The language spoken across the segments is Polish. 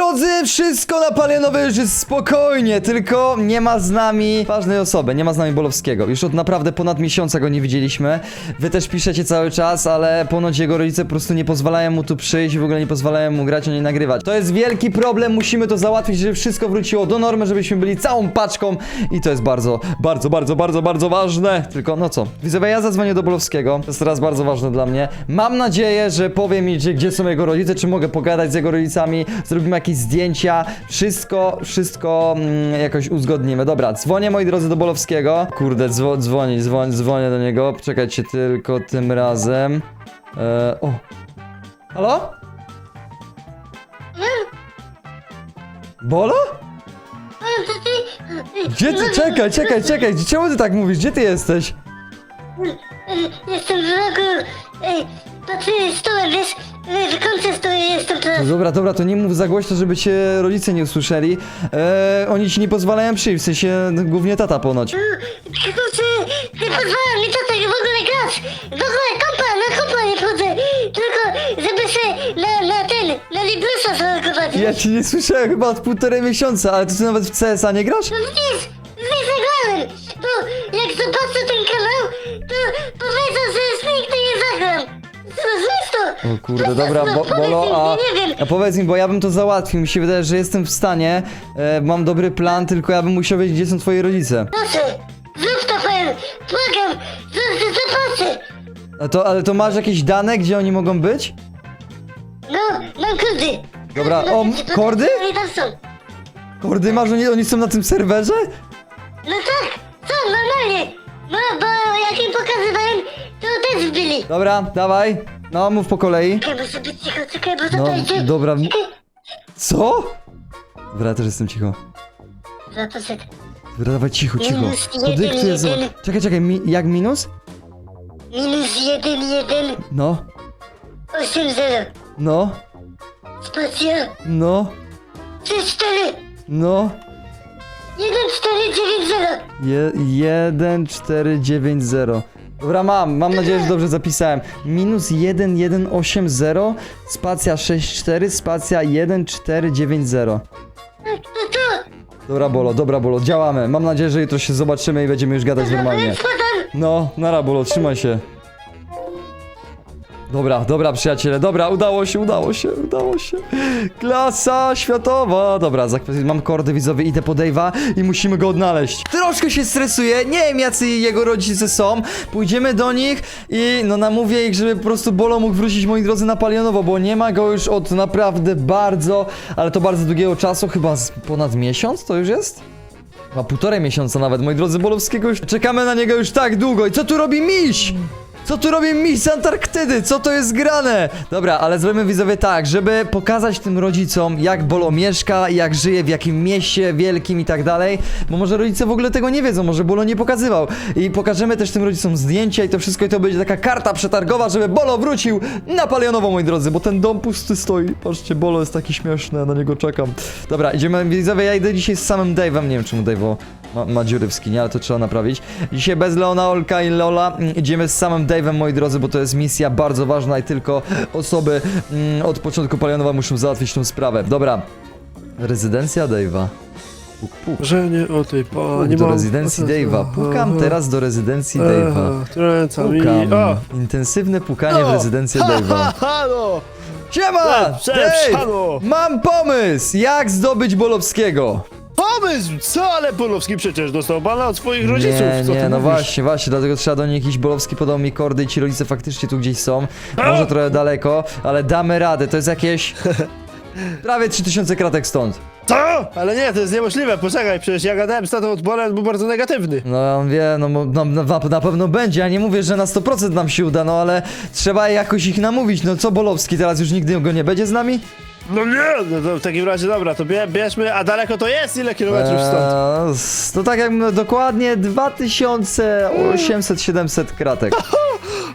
drodzy, wszystko na palenowe już jest spokojnie, tylko nie ma z nami ważnej osoby, nie ma z nami Bolowskiego. Już od naprawdę ponad miesiąca go nie widzieliśmy. Wy też piszecie cały czas, ale ponoć jego rodzice po prostu nie pozwalają mu tu przyjść, w ogóle nie pozwalają mu grać ani nagrywać. To jest wielki problem, musimy to załatwić, żeby wszystko wróciło do normy, żebyśmy byli całą paczką i to jest bardzo, bardzo, bardzo, bardzo, bardzo ważne. Tylko no co, widzowie, ja zadzwonię do Bolowskiego, to jest teraz bardzo ważne dla mnie. Mam nadzieję, że powie mi, gdzie, gdzie są jego rodzice, czy mogę pogadać z jego rodzicami, zrobimy zdjęcia, wszystko, wszystko mm, jakoś uzgodnimy. Dobra, dzwonię moi drodzy do Bolowskiego. Kurde, dzwo, dzwoni, dzwoni, dzwonię do niego, czekajcie tylko tym razem. E, o. Halo? Bolo? Gdzie ty? Czekaj, czekaj, czekaj, czemu ty tak mówisz? Gdzie ty jesteś? Jestem w rogu. Ej, patrzę stołem, wiesz? W końcu stoję, jestem teraz. No dobra, dobra, to nie mów za głośno, żeby cię rodzice nie usłyszeli. E, oni ci nie pozwalają przyjść, w sensie no, głównie tata ponoć. Kurczę, nie pozwalam mi tutaj w ogóle grać. W ogóle kompa, na kompa nie chodzę. Tylko żeby się na, na ten, na Librusa zalogować. Ja ci nie słyszałem chyba od półtorej miesiąca, ale to ty nawet w CSA nie grasz? No widzisz, nie zagrałem. Bo jak zobaczę ten O kurde, dobra, bo, Bolo, a, Nie wiem. a powiedz mi, bo ja bym to załatwił, mi się wydaje, że jestem w stanie, e, mam dobry plan, tylko ja bym musiał wiedzieć, gdzie są twoi rodzice. Proszę, zrób to. Błagam. A to, ale to masz jakieś dane, gdzie oni mogą być? No, mam kordy. Dobra, o, kordy? Oni tam są. Kordy masz, oni, oni są na tym serwerze? No tak, są normalnie. No, bo jak im pokazywałem, to też byli. Dobra, dawaj, no mów po kolei. Czekaj, muszę być cicho, czekaj, bo No, to idzie. dobra. Co? Dobra, ja też jestem cicho. Za to set. Dobra, dawaj cicho, cicho. Minus To jeden, jeden. Czekaj, czekaj, mi, jak minus? Minus jeden, jeden, No, osiem, zero. no, Spacja, no, trzy, cztery, no. jeden, cztery, dziewięć, zero. Je, 1, 4, 9, 0. Dobra, mam, mam nadzieję, że dobrze zapisałem. Minus 1, 1, 8, 0, spacja 6, 4, spacja 1, 4, 9, 0. No to, Dobra, Bolo, dobra, Bolo, działamy. Mam nadzieję, że jutro się zobaczymy i będziemy już gadać normalnie. No, nara, Bolo, trzymaj się. Dobra, dobra, przyjaciele, dobra, udało się, udało się, udało się. Klasa światowa. Dobra, mam kordy widzowie, idę po Dave'a i musimy go odnaleźć. Troszkę się stresuję, nie wiem jacy jego rodzice są. Pójdziemy do nich i no namówię ich, żeby po prostu Bolo mógł wrócić, moi drodzy, na Palionowo, bo nie ma go już od naprawdę bardzo, ale to bardzo długiego czasu, chyba ponad miesiąc to już jest? Ma półtorej miesiąca nawet, moi drodzy, Bolowskiego już czekamy na niego już tak długo. I co tu robi miś? Co tu robi miś z Antarktydy? Co to jest grane? Dobra, ale zrobimy widzowie tak, żeby pokazać tym rodzicom, jak Bolo mieszka, jak żyje, w jakim mieście wielkim i tak dalej. Bo może rodzice w ogóle tego nie wiedzą, może Bolo nie pokazywał. I pokażemy też tym rodzicom zdjęcia i to wszystko i to będzie taka karta przetargowa, żeby Bolo wrócił na Palionowo, moi drodzy, bo ten dom pusty stoi. Patrzcie, Bolo jest taki śmieszny, na niego czekam. Dobra, idziemy, widzowie, ja idę dzisiaj z samym Dave'em, nie wiem czemu Dave'o ma, ma dziury w skinie, ale to trzeba naprawić. Dzisiaj bez Leona, Olka i Lola mm, idziemy z samym Dave'em, moi drodzy, bo to jest misja bardzo ważna i tylko osoby mm, od początku Palionowa muszą załatwić tą sprawę. Dobra, rezydencja Dave'a. Puk, puk. Że nie o tej pani do mam- rezydencji Dave'a. Pukam teraz do rezydencji Dave'a. Pukam. O! Intensywne pukanie w No. rezydencję Dave'a. ha, ha, no! Siema! Dave! halo! Mam pomysł! Jak zdobyć Bolowskiego? Pomysł! Co, ale Polowski przecież dostał bana od swoich rodziców. Nie, Co nie, ty no mówisz? właśnie, właśnie, dlatego trzeba do niej jakiś Bolowski podał mi kordy i ci rodzice faktycznie tu gdzieś są. Może trochę daleko, ale damy radę, to jest jakieś... Prawie 3000 kratek stąd. Co? Ale nie, to jest niemożliwe, poczekaj, przecież ja gadałem z tatą od Bola, on był bardzo negatywny. No on wie, no, mo- no na, na pewno będzie, ja nie mówię, że na 100% nam się uda, no ale trzeba jakoś ich namówić. No co Bolowski, teraz już nigdy go nie będzie z nami? No nie, no to w takim razie dobra, to bie, bierzmy, a daleko to jest? Ile kilometrów stąd? Eee, s- to tak jak no, dokładnie 2800-700 kratek.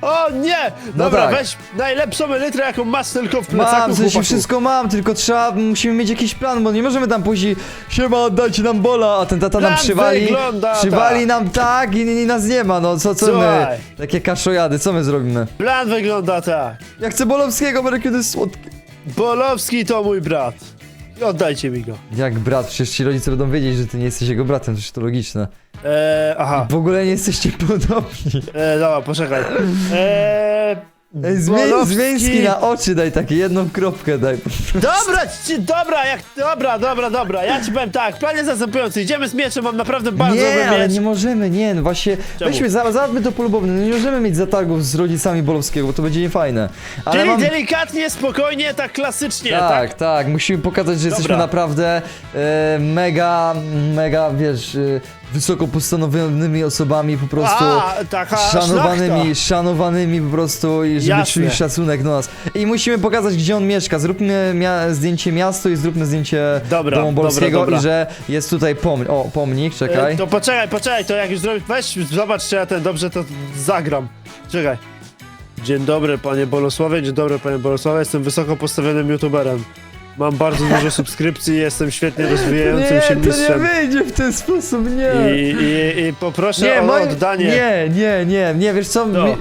O nie! No Dobra, tak. weź najlepszą elytrę, jaką masz tylko w plecaku, Mam, w sensie chłopaku. wszystko mam, tylko trzeba, musimy mieć jakiś plan, bo nie możemy tam później siema, dajcie nam bola, a ten tata nam Plan przywali, wygląda przywali tak. nam tak i, i nas nie ma, no co, co my, Słuchaj. takie kaszojady, co my zrobimy? Plan wygląda tak. Ja chcę Bolowskiego, bo kiedy jest słodki. Bolowski to mój brat. Oddajcie mi go. Jak brat, przecież ci rodzice będą wiedzieć, że ty nie jesteś jego bratem, to już to logiczne. Eee, aha. W ogóle nie jesteście podobni. Eee, dobra, poczekaj. Eee, Ej, zmień, na oczy, daj takie, jedną kropkę daj. Dobra, ci, dobra, jak, dobra, dobra, dobra, ja ci powiem tak, plan jest następujący, idziemy z mieczem, mam naprawdę bardzo nie, dobry ale miecz. nie możemy, nie, no właśnie, Czemu? weźmy, za- załatwmy to polubowne, no nie możemy mieć zatargów z rodzicami Bolowskiego, bo to będzie niefajne. Ale Czyli mam... delikatnie, spokojnie, tak klasycznie, tak? Tak, tak, musimy pokazać, że jesteśmy Dobra. naprawdę e, mega, mega, wiesz, e, wysoko postanowionymi osobami po prostu. A, taka Szanowanymi, szlachta. szanowanymi po prostu i żeby Jasne. czuli szacunek do nas. I musimy pokazać, gdzie on mieszka. Zróbmy mia- zdjęcie miastu i zróbmy zdjęcie Dobra, domu Bolskiego dobra, dobra. i że jest tutaj pom o, pomnik, czekaj. E, To poczekaj, poczekaj, to jak już zrobisz, weź, zobacz, czy ja ten dobrze to zagram. Czekaj. Dzień dobry, panie Bolesławie, dzień dobry, panie Bolesławie, jestem wysoko postawionym youtuberem. Mam bardzo dużo subskrypcji, jestem świetnie rozwijającym nie, się to nie mistrzem. wyjdzie w ten sposób, nie. I, i, I poproszę nie, o moim- oddanie. nie, nie, nie, nie, wiesz co, No. mi,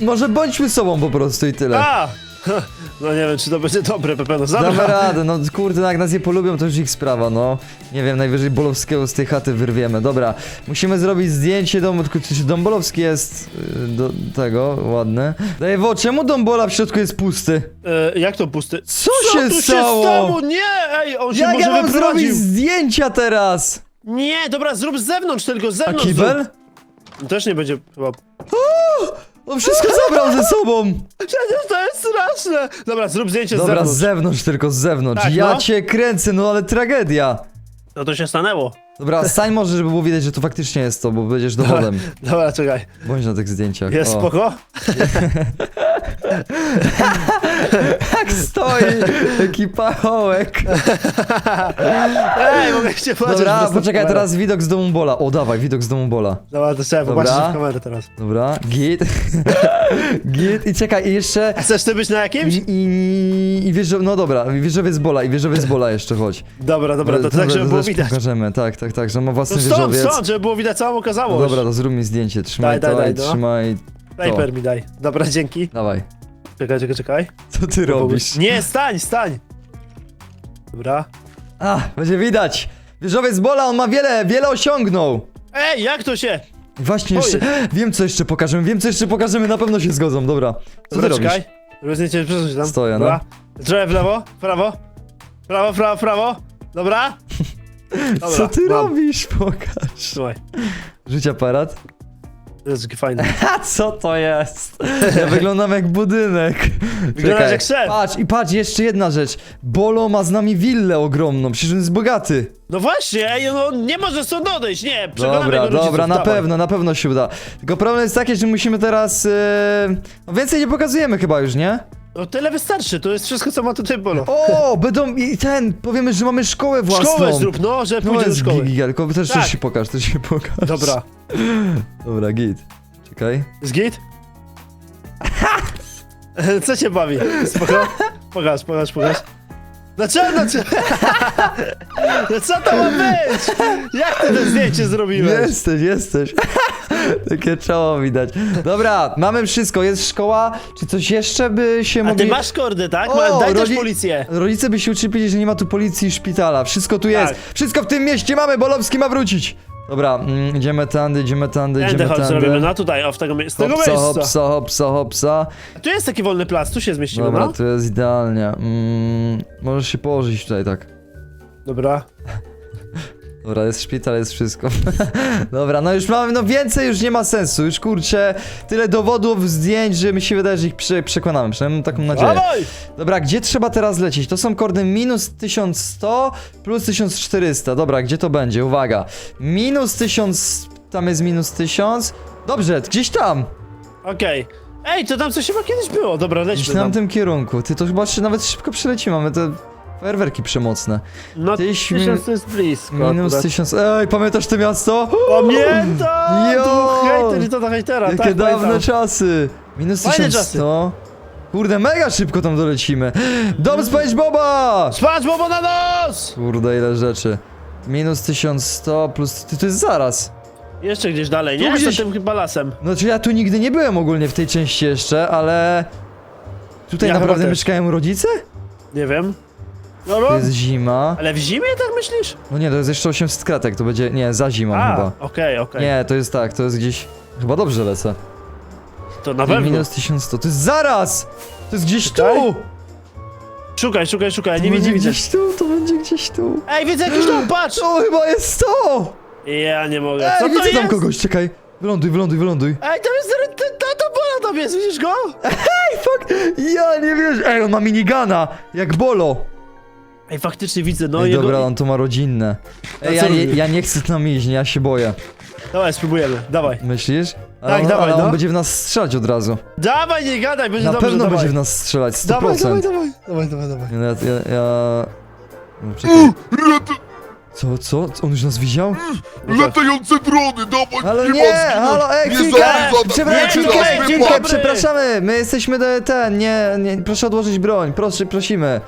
może bądźmy sobą po prostu i tyle. A! No nie wiem, czy to będzie dobre, Pepeno. Damy Dobra. radę, no kurde, no jak nas nie polubią, to już ich sprawa, no. Nie wiem, najwyżej Bolowskiego z tej chaty wyrwiemy. Dobra, musimy zrobić zdjęcie domu, tylko czy dom Bolowski jest y, do tego, ładny. Daj wo, czemu dom Bola w środku jest pusty? E, jak to pusty? Co, Co się tu stało? się stało? Nie! Ej, on się Jak może ja mam wyprowadził. zrobić zdjęcia teraz? Nie, dobra, zrób z zewnątrz, tylko z A zewnątrz. kibel? zrób. Też nie będzie chyba. On wszystko zabrał ze sobą. Przecież to jest straszne! Dobra, zrób zdjęcie z Dobra, z zewnątrz. zewnątrz tylko, z zewnątrz. Tak, ja no. cię kręcę, no ale tragedia. No to się stanęło. Dobra, stań może, żeby było widać, że to faktycznie jest to, bo będziesz dowodem. Dobra, czekaj. Bądź na tych zdjęciach. Jest O. spoko? Tak stoi taki pachołek. Ej, mogę się patrzeć. Dobra, poczekaj, teraz widok z domu Bola. O, dawaj, widok z domu Bola. Dobra, to trzeba Dobra. popatrzeć w kamerę teraz. Dobra, git. git i czekaj, i jeszcze... Chcesz ty być na jakimś? I, i, i wieżo, no dobra, wieżowiec Bola, i wieżowiec Bola jeszcze, chodź. Dobra, dobra, to tak, żeby było też widać. pokażemy, tak, tak, tak, że ma własny No stąd, wieżowiec. stąd, żeby było widać całą okazałość. dobra, to zrób mi zdjęcie, trzymaj Daj, to daj, i daj, no. trzymaj... Paper mi daj. Dobra, dzięki. Dawaj. Czekaj, czekaj, czekaj. Co ty robisz? Nie, stań, stań. Dobra. A, będzie widać. Wieżowiec Bola, on ma wiele, wiele osiągnął. Ej, jak to się? Właśnie jeszcze, wiem co jeszcze pokażemy, wiem co jeszcze pokażemy, na pewno się zgodzą, dobra. Co Dobra, ty robisz? czekaj. Robię zdjęcie, przesuń się tam. Stoję, no. Dobra. W lewo, w prawo. Prawo, prawo, prawo. Dobra. Dobra, Co ty mam. robisz? Pokaż. Słuchaj, Rzuć aparat. To jest fajny. A co to jest? Ja wyglądam jak budynek. Wyglądasz jak szef. Patrz, i patrz, jeszcze jedna rzecz. Bolo ma z nami willę ogromną, przecież on jest bogaty. No właśnie, ej, no nie możesz stąd odejść, nie. Przekonamy Dobra, rodziców, dobra, na dawaj. pewno, na pewno się uda. Tylko problem jest taki, że musimy teraz... e, no więcej nie pokazujemy chyba już, nie? No tyle wystarczy, to jest wszystko, co ma tutaj Bolo. O, będą i ten, powiemy, że mamy szkołę własną. Szkołę zrób, no, że No pójdzie do jest szkoły. giga, tylko też, Tak. się pokaż, też się pokaż. Dobra. Dobra, git. Czekaj. Jest git? Co cię bawi? Spoko? Pokaż, pokaż, pokaż. Dlaczego? Dlaczego? No co to ma być? Jak ty to zdjęcie zrobiłeś? Jesteś, jesteś. Takie czoło widać. Dobra, mamy wszystko, jest szkoła. Czy coś jeszcze by się A mogli... ty masz kordy, tak? O, Daj też rodzi- policję. Rodzice by się uczepili, że nie ma tu policji i szpitala. Wszystko tu jest. Tak. Wszystko w tym mieście mamy, Bolowski ma wrócić. Dobra, mm, idziemy tandy, idziemy tandy, Tędy idziemy chodź, zrobimy, tandy. no tutaj, o, w tego, mie- z tego Hopsa, miejsca. hopsa, hopsa, hopsa. Tu jest taki wolny plac, tu się zmieścimy, Dobra, no. to jest idealnie. Mm, możesz się położyć tutaj tak. Dobra. Dobra, jest szpital, jest wszystko. Dobra, no już mamy, no więcej już nie ma sensu. Już kurczę, tyle dowodów, zdjęć, że mi się wydaje, że ich prze przekonamy. Przynajmniej mam taką nadzieję. Dawaj! Dobra, gdzie trzeba teraz lecieć? To są kordy minus 1100 plus 1400. Dobra, gdzie to będzie? Uwaga. Minus 1000, tam jest minus 1000. Dobrze, gdzieś tam. Okej. Ej, to tam coś chyba kiedyś było. Dobra, Gdzieś lećmy tam tam. w tym kierunku. Ty to chyba szy- nawet szybko przylecimy, mamy te fajerwerki przemocne. No, tysiąc to jest blisko. Minus akurat. 1000. Ej, pamiętasz to miasto? Pamiętam! Jo! Tu hejter i to do hejtera, Jakie tak, dawne pamiętam. czasy! Minus Fajne 1100. Kurde, mega szybko tam dolecimy. Dom SpongeBoba! Spać bobo na nos! Kurde, ile rzeczy. Minus 1100 plus... Ty, to jest zaraz. Jeszcze gdzieś dalej, Tu nie? gdzieś- Za tym chyba lasem. Znaczy ja tu nigdy nie byłem ogólnie w tej części jeszcze, ale... Tutaj Ja chyba naprawdę też. mieszkają rodzice? Nie wiem. No, no. To jest zima. Ale w zimie tak myślisz? No nie, to jest jeszcze 800 kratek, to będzie, nie, za zimą A, chyba. okej, okej. Nie, to jest tak, to jest gdzieś, chyba dobrze lecę. To na pewno. Minus 1100, to jest zaraz! To jest gdzieś Czekaj. tu! Szukaj, szukaj, szukaj, nie widzę, widzę. gdzieś tu, to będzie gdzieś tu. Ej, widzę jakiś dom, patrz! To chyba jest to! Ja nie mogę. Co Ej, to widzę tam jest? kogoś, czekaj. Wyląduj, wyląduj, wyląduj. Ej, tam jest ten- ten- bola tam jest, widzisz go? Ej, fuck! Ja nie wierzę. Ej, on ma minigana, jak Bolo. Ej, faktycznie widzę, no Ej, jego... dobra, on to ma rodzinne. A Ej, co ja nie, ja nie chcę tam iść, ja się boję. Dawaj, spróbujemy, dawaj. Myślisz? Ale Tak, on, dawaj, ale on no. będzie w nas strzelać od razu. Dawaj, nie gadaj, będzie Na dobrze, pewno dawaj. będzie w nas strzelać, 100%. Dawaj, dawaj, dawaj, dawaj, dawaj, dawaj. Ja, ja, ja... No, czekaj. Co, co? On już nas widział? Latające drony, dawaj, Halo, nie, nie! Halo, ej, Nie chwilkę! Przepraszam, nie, chwilkę, zaraz, dzień chwilkę, dobry. przepraszamy! My jesteśmy do, ten, nie, nie, proszę odłożyć broń, proszę, prosimy.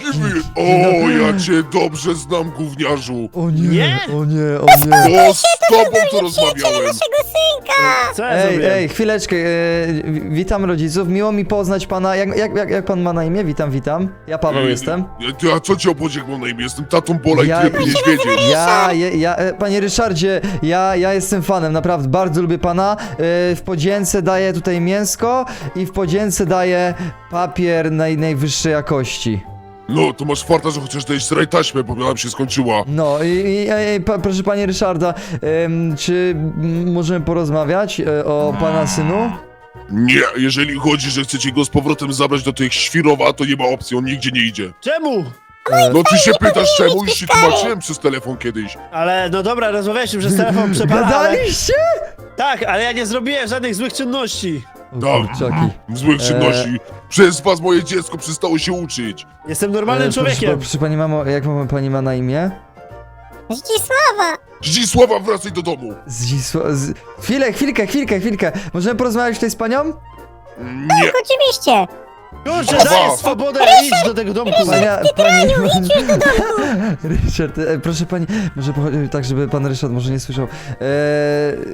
Dziwny. O, ja cię dobrze znam, gówniarzu. O nie, Nie? o nie, o nie. O, z tobą to rozmawiałem. naszego synka! Co ja Ej, zrobiłem? ej, chwileczkę, e, wi- witam rodziców, miło mi poznać pana, jak, jak, jak, jak pan ma na imię? Witam, witam. Ja Paweł jestem. Ty, a co ci obchodzi, jak mam na imię? Jestem tatą Bola i Ja- ty powinieneś wiedzieć. Ja, ja, ja, e, panie Ryszardzie, ja, ja jestem fanem, naprawdę, bardzo lubię pana. E, W podzięce daję tutaj mięsko i w podzięce daję papier naj, najwyższej jakości. No, to masz farta, że chociaż dajesz raj taśmę, bo miała się skończyła. No i, i e, pa, proszę panie Ryszarda, em, czy m, możemy porozmawiać e, o pana synu? Nie, jeżeli chodzi, że chcecie go z powrotem zabrać do tych świrowa, to nie ma opcji, on nigdzie nie idzie. Czemu? No ty się pytasz czemu? Już ci tłumaczyłem przez telefon kiedyś. Ale, no dobra, rozmawialiśmy przez telefon, przepraszam, ale... Gadaliście? Tak, ale ja nie zrobiłem żadnych złych czynności. Tak. kurczaki. Złych czynności. Przez was moje dziecko przestało się uczyć. Jestem normalnym E, proszę, człowiekiem. proszę pani mamo, jak ma, pani ma na imię? Zdzisława! Zdzisława, wracaj do domu. Zdzisła... Z... Chwilę, chwilkę, chwilkę, chwilkę. Możemy porozmawiać tutaj z panią? Nie. Oczywiście! Kurczę, Kurwa. daj swobodę, idź do tego domku. Pania, pani... Ryszard, e, proszę pani, może po, tak, żeby pan Ryszard może nie słyszał. E,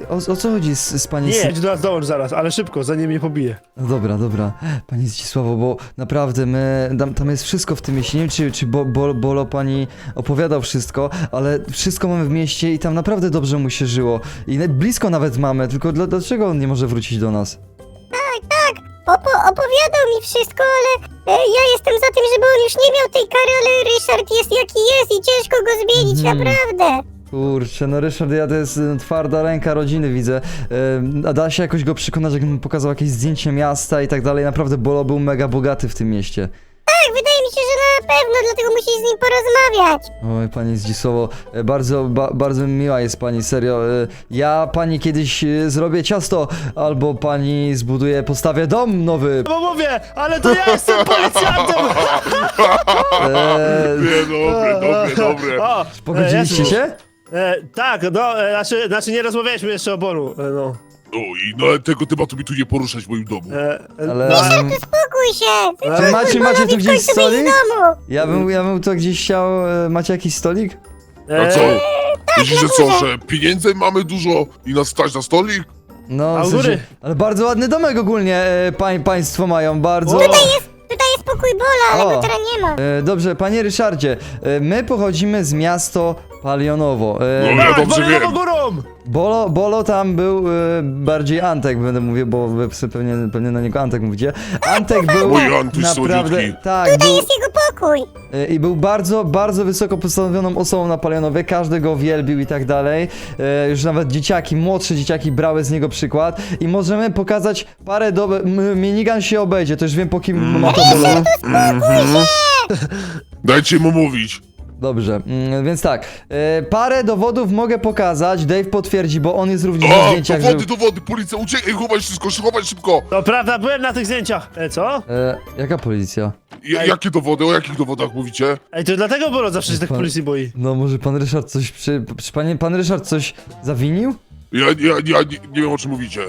o, o co chodzi z, z pani... Nie, syn- jedź do nas dołącz zaraz, ale szybko, zanim mnie pobije. No dobra, dobra. Pani Zdzisławo, bo naprawdę my, tam, tam jest wszystko w tym mieście. Nie wiem, czy, czy bo, bo, Bolo pani opowiadał wszystko, ale wszystko mamy w mieście i tam naprawdę dobrze mu się żyło. I na- blisko nawet mamy, tylko dla, dlaczego on nie może wrócić do nas? Opo opowiadał mi wszystko, ale e, ja jestem za tym, żeby on już nie miał tej kary, ale Ryszard jest jaki jest i ciężko go zmienić, Mhm. naprawdę! Kurczę, no Ryszard, ja to jest y, twarda ręka rodziny, widzę. Ym, a da się jakoś go przekonać, jakbym pokazał jakieś zdjęcie miasta i tak dalej. Naprawdę Bolo był mega bogaty w tym mieście. Tak, wydaje mi się, że na pewno, musisz z nim porozmawiać. Oj, pani Zdzisławo, e, bardzo, ba, bardzo miła jest pani, serio. E, Ja pani kiedyś e, zrobię ciasto, albo pani zbuduje, postawię dom nowy. Bo mówię, ale to ja jestem policjantem! E, Nie, dobre, dobre, dobre. O, pogodziliście się? E, tak, no, e, znaczy, znaczy nie rozmawialiśmy jeszcze o Bolu, e, no. No i no, tego tematu mi tu nie poruszać w moim domu. E, e, Ale no, Spokój się! czy macie, macie tu gdzieś końcu wyjść z stolik? domu! Ja bym, ja bym to gdzieś chciał, e, macie jakiś stolik? A co? e, Myślisz, że co, że pieniędzy mamy dużo i nas stać na stolik? No, A u góry? ale bardzo ładny domek ogólnie e, pań, państwo mają, bardzo... O! Tutaj jest pokój Bola, ale O. go teraz nie ma. E, dobrze, panie Ryszardzie, e, my pochodzimy z miasto Palionowo. E, No, ja dobrze Bolo wiem. górą! Bolo, Bolo tam był e, bardziej Antek, będę mówił, bo wy psy pewnie, pewnie na niego Antek mówicie. Antek był Mój Antuś naprawdę, słodziutki. tak, był, Jest jego pokój! e, i był bardzo, bardzo wysoko postanowioną osobą na Palionowie, każdy go wielbił i tak dalej. E, już nawet dzieciaki, młodsze dzieciaki brały z niego przykład i możemy pokazać parę do... m- Minigun się obejdzie, to już wiem po kim ma to Bolo. Dajcie mu mówić. Dobrze, mm, więc tak, e, parę dowodów mogę pokazać, Dave potwierdzi, bo on jest również na O, zdjęciach, dowody, że... dowody, policja, uciekaj, chowaj wszystko, chowaj szybko. To prawda, byłem na tych zdjęciach. E, co? E, jaka policja? Ja, Ej. jakie dowody, o jakich dowodach mówicie? Ej, to dlatego Bolo zawsze się tak Pan- policji boi. No może pan Ryszard coś przy... przy panie, pan Ryszard coś zawinił? Ja, ja, ja nie, nie wiem o czym mówicie.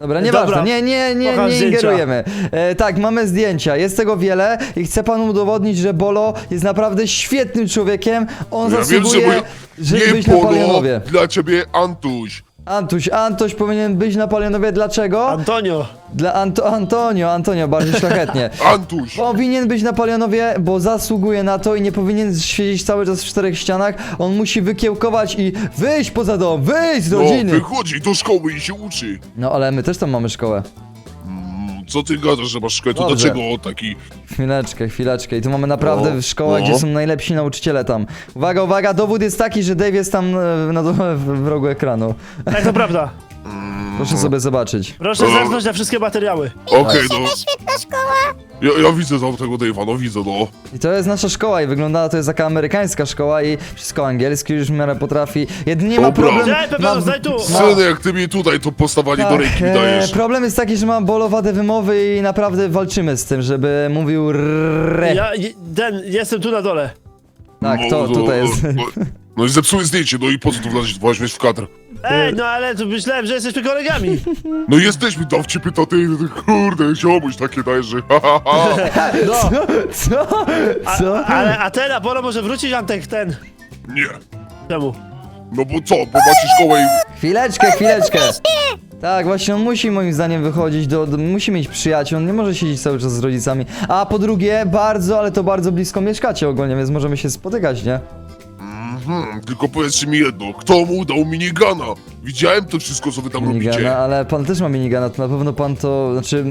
Dobra, nieważne, Dobra, nie, nie, nie, pokaż nie zdjęcia. ingerujemy. E, tak, mamy zdjęcia, jest tego wiele i chcę panu udowodnić, że Bolo jest naprawdę świetnym człowiekiem, on Ja wiem, że zasługuje, mój... żeby nie być na Polo, Palionowie. dla ciebie Antuś. Antuś, Antoś powinien być na Palionowie, dlaczego? Antonio! Dla Anto, Antonio, Antonio, bardziej szlachetnie. Antuś! Powinien być na Palionowie, bo zasługuje na to i nie powinien siedzieć cały czas w czterech ścianach. On musi wykiełkować i wyjść poza dom, wyjść z No, rodziny. wychodzi do szkoły i się uczy. No ale my też tam mamy szkołę. Co ty gadasz, że masz szkołę? To Dobrze. dlaczego taki... Chwileczkę, chwileczkę. I tu mamy naprawdę No, szkołę, no. gdzie są najlepsi nauczyciele tam. Uwaga, uwaga, dowód jest taki, że Dave jest tam e, na dole w, w rogu ekranu. Tak, to prawda. Proszę sobie zobaczyć. Proszę No. zerknąć na wszystkie materiały. Okej, no. Świetna szkoła. Ja, ja widzę tam tego Dave'a, no widzę, no. I to jest nasza szkoła i wygląda to jest taka amerykańska szkoła i wszystko angielski już w miarę potrafi. Jedynie ma Dobra. problem... Daj tu! Syny, jak ty mi tutaj to postawali do ręki mi e, dajesz. problem jest taki, że mam bolowadę wymowy i naprawdę walczymy z tym, żeby mówił re. Ja, je- ten, jestem tu na dole. Tak, No, to no, tutaj jest. No, no i zepsuły zdjęcie, no i po co tu wlazłeś, w kadr? Ej, no ale tu myślałem, że jesteśmy kolegami. No jesteśmy, dawcie pyta, ty, kurde, ziomuś takie dajesz, że ha, ha, ha. No, Co? a, Co? ale, a ten Apollo może wrócić, Antek, ten. Nie. Czemu? No bo co, bo macie szkołę i... Chwileczkę, chwileczkę. Tak, właśnie on musi moim zdaniem wychodzić do, do musi mieć przyjaciół, on nie może siedzieć cały czas z rodzicami. A po drugie, bardzo, ale to bardzo blisko mieszkacie ogólnie, więc możemy się spotykać, nie? Mhm, tylko powiedzcie mi jedno, kto mu dał minigana? Widziałem to wszystko, co wy tam Minigana, robicie. ale pan też ma minigana, to na pewno pan to, znaczy,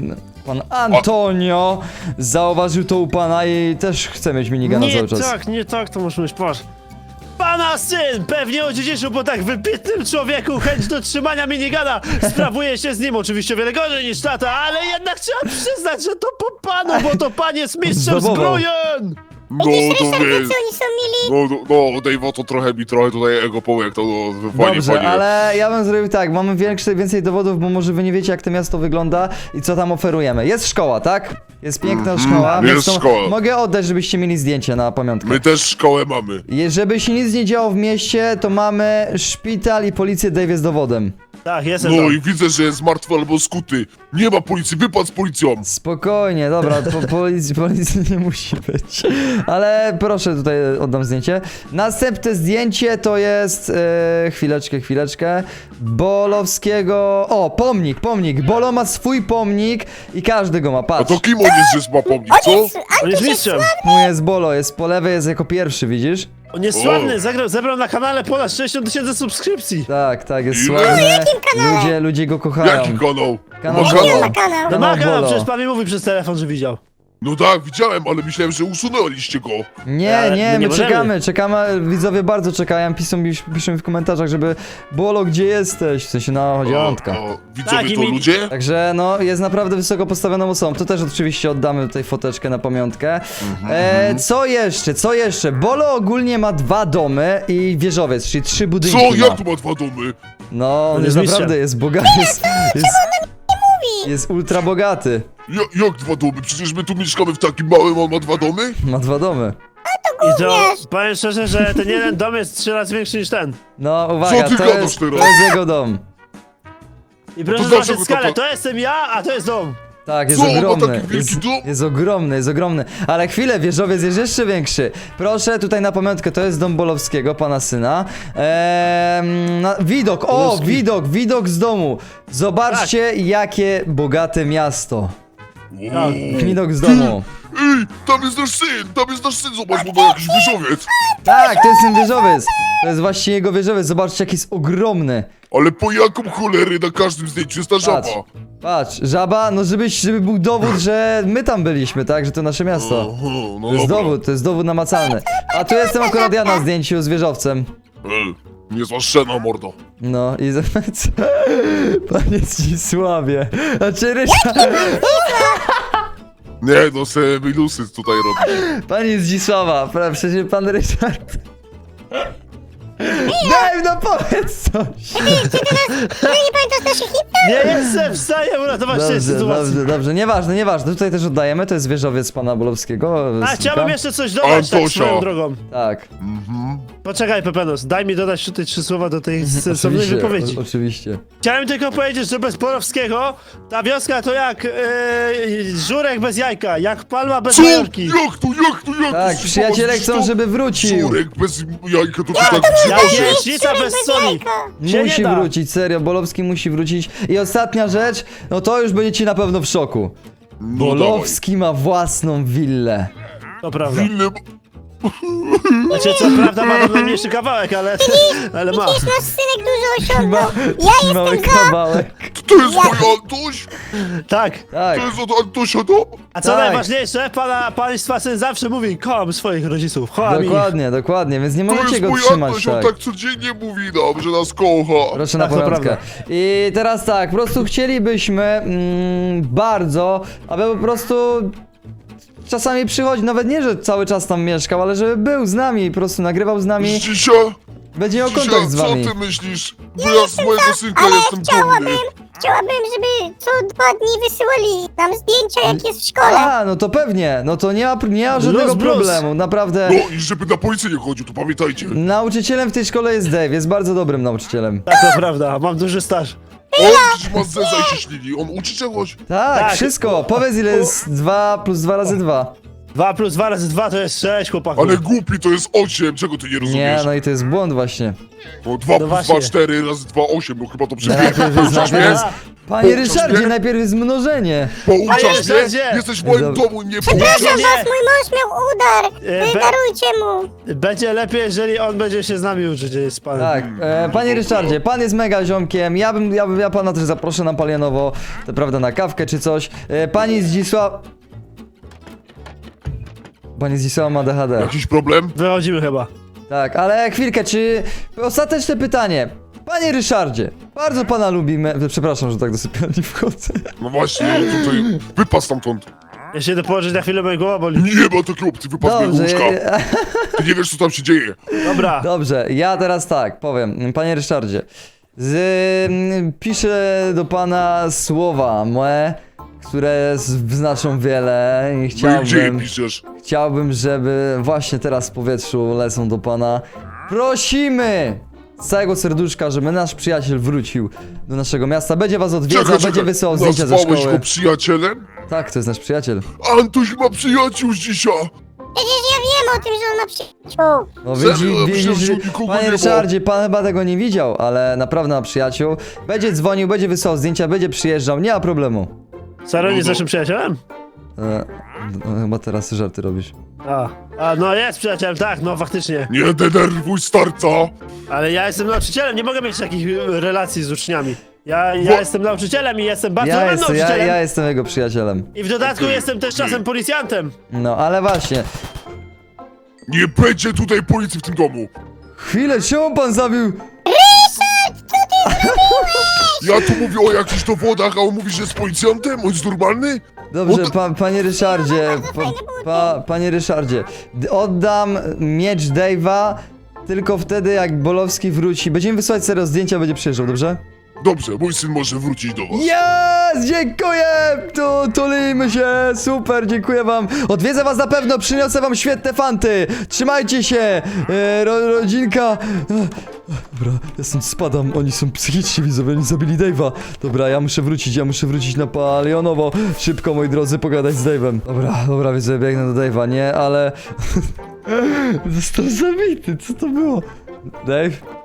pan Antonio zauważył to u pana i też chce mieć minigana nie cały czas. tak, nie tak, to muszę mieć, patrz. Pana syn pewnie odziedziczył po tak wybitnym człowieku chęć do trzymania minigana. Sprawuje się z nim oczywiście wiele gorzej niż tata, ale jednak trzeba przyznać, że to po panu, bo to pan jest mistrzem zbrojen! No to Ryszard, wiesz, oni są mili? no, no, no Dave'a to trochę mi trochę tutaj ego połek, to no, fajnie, Dobrze, fajnie. ale ja bym zrobił tak, mamy większe, więcej dowodów, bo może wy nie wiecie jak to miasto wygląda i co tam oferujemy. Jest szkoła, tak? Jest piękna Mhm, szkoła. jest więc to szkoła. Mogę oddać, żebyście mieli zdjęcie na pamiątkę. My też szkołę mamy. Je- Żeby się nic nie działo w mieście, to mamy szpital i policję Dave jest dowodem. Tak, jestem No tam. i widzę, że jest martwy albo skuty. Nie ma policji, wypad z policją. Spokojnie, dobra, po, policji, policji nie musi być. Ale proszę, tutaj oddam zdjęcie. Następne zdjęcie to jest. E, chwileczkę, chwileczkę. Bolowskiego. O, pomnik, pomnik. Bolo ma swój pomnik i każdy go ma. A Patrz. to kim on jest, że ma pomnik, co? On jest mistrzem. Tu jest Bolo, jest po lewej, jest jako pierwszy, widzisz? On jest sławny, zagrał, zebrał na kanale ponad 60 tysięcy subskrypcji. Tak, tak, jest Ile? sławny. Ludzie, ludzie go kochają. Jaki kanał? Kanał Bolo. Ma kanał. No No, ma kanał, Bolo. przecież pan mi mówi przez telefon, że widział. No tak, widziałem, ale myślałem, że usunęliście go. Nie, Ale nie, my nie my możemy. czekamy, czekamy, widzowie bardzo czekają, piszą, piszą mi w komentarzach, żeby Bolo, gdzie jesteś? W sensie na chodzi o A, Antka. a, widzowie Tak, i to mi- ludzie? Także no, jest naprawdę wysoko postawioną osobą. To też oczywiście oddamy tutaj foteczkę na pamiątkę. Mhm, E, co jeszcze, co jeszcze? Bolo ogólnie ma dwa domy i wieżowiec, czyli trzy budynki Co? ma. Jak tu ma dwa domy? No, on jest jest naprawdę, jest bogaty, jest, jest, jest ultra bogaty. Ja, jak dwa domy? Przecież my tu mieszkamy w takim małym, on ma dwa domy? Ma dwa domy. I to powiem szczerze, że ten jeden dom jest trzy razy większy niż ten. No, uwaga, ty to gadasz jest, to teraz? jest jego dom. I proszę to zobaczyć dlaczego to skalę, to- to jestem ja, a to jest dom. Tak, jest Co, ma ogromny. taki wielki Jest, jest ogromny, jest ogromny. Ale chwilę, wieżowiec jest jeszcze większy. Proszę, tutaj na pamiątkę, to jest dom Bolowskiego, pana syna. Eee, na, widok, o, Bolowski. widok, widok z domu. Zobaczcie, jakie bogate miasto. Tak. Widok z domu. Ej, tam jest nasz syn, tam jest nasz syn, zobacz, bo ma jakiś wieżowiec. Tak, to jest ten wieżowiec. To jest właśnie jego wieżowiec. Zobaczcie, jaki jest ogromny. Ale po jaką cholery na każdym zdjęciu jest ta żaba? Patrz, patrz, żaba, no żeby, żeby był dowód, że my tam byliśmy, tak, że to nasze miasto. No To jest dobra. dowód, to jest dowód namacalny. A tu jestem akurat ja na zdjęciu z wieżowcem. Ej, niezła szczena, mordo. No i zobacz. Panie Zdzisławie. Znaczy Ryszard. Nie, no se minusy tutaj robi. Panie Zdzisława, pra- przecież pan Ryszard. Daj no powiedz coś! No nie pamiętasz naszych hit? Nie jestem w stanie uratować tej Dobrze, sytuacji. dobrze, dobrze, nieważne, nieważne. Tutaj też oddajemy, to jest wieżowiec pana Bolowskiego. A chciałbym jeszcze coś dodać tak swoją drogą. Tak. Mhm. Poczekaj, Pepenos, daj mi dodać tutaj trzy słowa do tej sensownej Oczywiście, wypowiedzi. o, oczywiście. Chciałem tylko powiedzieć, że bez Borowskiego ta wioska to jak e, żurek bez jajka, jak palma bez Co? majorki. Jak to, jak to, jak Tak, to? przyjaciele Zobacz, chcą, to żeby wrócił. Żurek bez jajka to ty tak. Jajecznica bez soli. Się Musi nie da. wrócić, serio, Bolowski musi wrócić. I ostatnia rzecz, no to już będziecie na pewno w szoku. No Bolowski ma własną willę. To prawda. dawaj. Znaczy, co prawda ma tam najmniejszy kawałek, ale, ale ma. Nasz synek dużo osiągnął. Ma Ja mały jestem za. kawałek. To jest mój Antoś? Tak. Tak. To jest od Antosia to? A co Tak. najważniejsze, pana, państwa syn zawsze mówi, kocham swoich rodziców, kocham ich. Dokładnie, dokładnie, więc nie To możecie jest go mój trzymać Antoś, on tak. tak codziennie mówi nam, że nas kocha. Proszę na Tak, to porządkę. prawda. I teraz tak, po prostu chcielibyśmy mm, bardzo, aby po prostu czasami przychodzić, nawet nie, że cały czas tam mieszkał, ale żeby był z nami i po prostu nagrywał z nami, Dzisia, będzie miał kontakt z co wami. ty myślisz? Bo ja z mojego synka ale jestem dumny. chciałabym, chciałabym, żeby co dwa dni wysyłali nam zdjęcia, jak jest w szkole. A, no to pewnie, no to nie ma, nie ma żadnego blues. problemu, naprawdę. No i żeby na policję nie chodził, to pamiętajcie. Nauczycielem w tej szkole jest Dave, jest bardzo dobrym nauczycielem. Tak, to prawda, mam duży staż. On przecież ma zeza i się. On uczy czegoś. Tak, Tak. wszystko. Powiedz ile jest 2 plus 2 razy 2. 2 plus 2 razy 2 to jest 6, chłopaku. Ale głupi to jest 8, czego ty nie Nie, rozumiesz? no i to jest błąd właśnie. No 2 plus właśnie. 2, 4 razy 2, 8, no chyba to Najpierw jest, przebiegnie. najpierw jest... Panie Pouczasz Ryszardzie, mnie? najpierw jest mnożenie. Pouczasz Panie mnie? Ryszardzie! Jesteś w moim Dobra. domu i nie Przepraszam pouczasz? Nie. was, mój mąż miał udar. E, be- Darujcie mu. Będzie lepiej, jeżeli on będzie się z nami uczyć, a nie z panem. Tak, e, panie Ryszardzie, pan jest mega ziomkiem, ja bym, ja, bym, ja pana też zaproszę na Palianowo, to prawda, na kawkę czy coś. E, pani Zdzisław... Pani Zdzisława ma DHD. Jakiś problem? Wychodzimy chyba. Tak, ale chwilkę, czy... Ostateczne pytanie. Panie Ryszardzie, bardzo pana lubimy... Przepraszam, że tak do sypialni wchodzę. No właśnie, tutaj wypas stamtąd. Ja się idę położyć na chwilę, moja głowa boli. Nie ma takiej opcji, wypas mojego Dobrze, łóżka. ja- Ty nie wiesz, co tam się dzieje. Dobra. Dobrze, ja teraz tak, powiem, panie Ryszardzie. Z, mm, piszę do pana słowa moje, które z- znaczą wiele i No i gdzie je chciałbym, piszesz? chciałbym, żeby właśnie teraz w powietrzu lecą do pana. Prosimy! Z całego serduszka, żeby nasz przyjaciel wrócił do naszego miasta. Będzie was odwiedzał, będzie wysyłał zdjęcia ze Nazwałeś szkoły. go przyjacielem? Tak, to jest nasz przyjaciel. Antoś ma przyjaciół z dzisiaj. Przecież ja wiem o tym, że on ma przyjaciół. No Serio? widzi, widzisz, że panie. Ryszardzie, pan chyba tego nie widział, ale naprawdę ma przyjaciół. Będzie dzwonił, będzie wysyłał zdjęcia, będzie przyjeżdżał, nie ma problemu. Saro nie jest naszym przyjacielem? E, no, chyba teraz żarty robisz. A. A, no jest przyjacielem, tak, no faktycznie. Nie denerwuj starca. Ale ja jestem nauczycielem, nie mogę mieć takich y, relacji z uczniami. Ja, ja Wo- jestem nauczycielem i jestem bardzo Ja, dobrym jest, ja, nauczycielem. ja jestem jego przyjacielem. I w dodatku jestem też czasem policjantem. No, ale właśnie. Nie będzie tutaj policji w tym domu. Chwilę, czemu pan zabił? Ja tu mówię o jakichś dowodach, a on mówi, że jest policjantem? On jest normalny? Dobrze, Od- pa, panie Ryszardzie, pa, pa, panie Ryszardzie, d- oddam miecz Dave'a tylko wtedy, jak Bolowski wróci. Będziemy wysyłać serio zdjęcia, będzie przyjeżdżał, dobrze? Dobrze, mój syn może wrócić do was. Jest! Dziękuję! Tu, tulimy się! Super, dziękuję wam! Odwiedzę was na pewno, przyniosę wam świetne fanty! Trzymajcie się! E, ro, rodzinka! Dobra, ja stąd spadam, oni są psychicznie widzowie, oni zabili Dave'a. Dobra, ja muszę wrócić, ja muszę wrócić na Palionowo. Szybko, moi drodzy, pogadać z Dave'em. Dobra, dobra, widzowie, biegnę do Dave'a, nie, ale... Został zabity, co to było? Dave?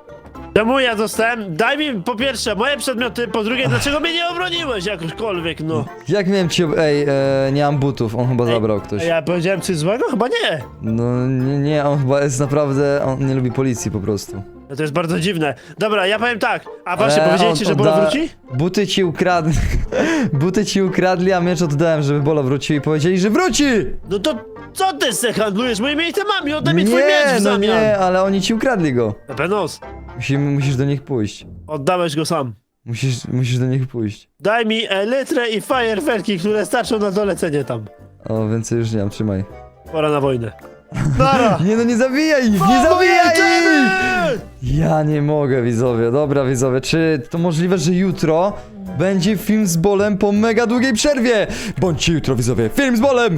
Czemu ja dostałem? Daj mi po pierwsze moje przedmioty, po drugie dlaczego mnie nie obroniłeś jakośkolwiek, no. Jak miałem ci... ob- Ej, e, nie mam butów, on chyba zabrał ktoś. A ja powiedziałem coś złego? Chyba nie. No nie, nie, on chyba jest naprawdę, on nie lubi policji po prostu. No to jest bardzo dziwne. Dobra, ja powiem tak. A właśnie, E, powiedzieli on ci, że Bolo odda- wróci? Buty ci ukradli, buty ci ukradli, a miecz oddałem, żeby Bolo wrócił i powiedzieli, że wróci! No to co ty se handlujesz moimi itemami? Oddaj mi twój miecz w no zamian. nie, ale oni ci ukradli go. Pepenos, Musimy, musisz do nich pójść. oddałeś go sam. Musisz, musisz do nich pójść. Daj mi elytrę i fajerwerki, które starczą na dolecenie tam. O, więcej już nie mam, trzymaj. Pora na wojnę. Dara! Nie no, nie zabijaj ich, nie zabijaj ich! Ja nie mogę, widzowie. Dobra, widzowie, czy to możliwe, że jutro będzie film z Bolem po mega długiej przerwie? Bądźcie jutro, widzowie, film z Bolem!